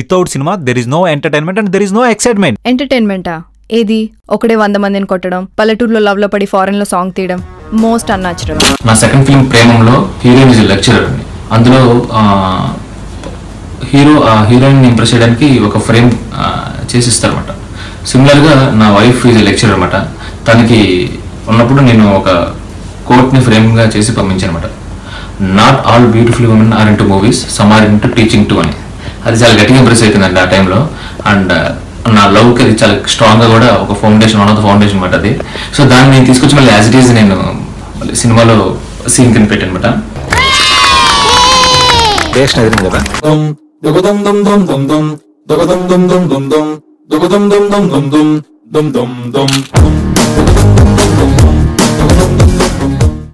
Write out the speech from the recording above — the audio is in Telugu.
Without cinema there is no entertainment and there is no excitement ఎంటర్టైన్మెంటా ఏది? ఒకడే వంద మందిని కొట్టడం పల్లెటూరులో లవ్లో పడి ఫారెన్లో సాంగ్ తీయడం మోస్ట్ అన్యాచురల్ నా సెకండ్ ఫిల్మ్ ప్రేమంలో హీరోయిన్ ఇస్ లెక్చరర్ అండి అందులో ఆ, హీరో ఆ హీరోయిన్ ఇంప్రెస్ చేయడానికి ఒక ఫ్రేమ్ చేసిస్తారన్నమాట. సిమిలర్గా నా వైఫ్ ఈజ్ లెక్చరర్ అనమాట తనకి ఉన్నప్పుడు నేను ఒక కోట్ని ఫ్రేమ్గా చేసి పంపించాను అనమాట not all beautiful women are into movies some are into teaching too అని. అది చాలా గట్టిగా ఇంప్రెస్ అవుతుందండి ఆ టైంలో అండ్ నా లవ్కి అది చాలా స్ట్రాంగ్గా కూడా ఒక foundation one of the foundation అనమాట అది. సో దాన్ని నేను తీసుకొచ్చి మళ్ళీ యాజ్ ఇట్ ఈజ్ నేను మళ్ళీ సినిమాలో సీన్ కింద పెట్టాను అనమాట కదా?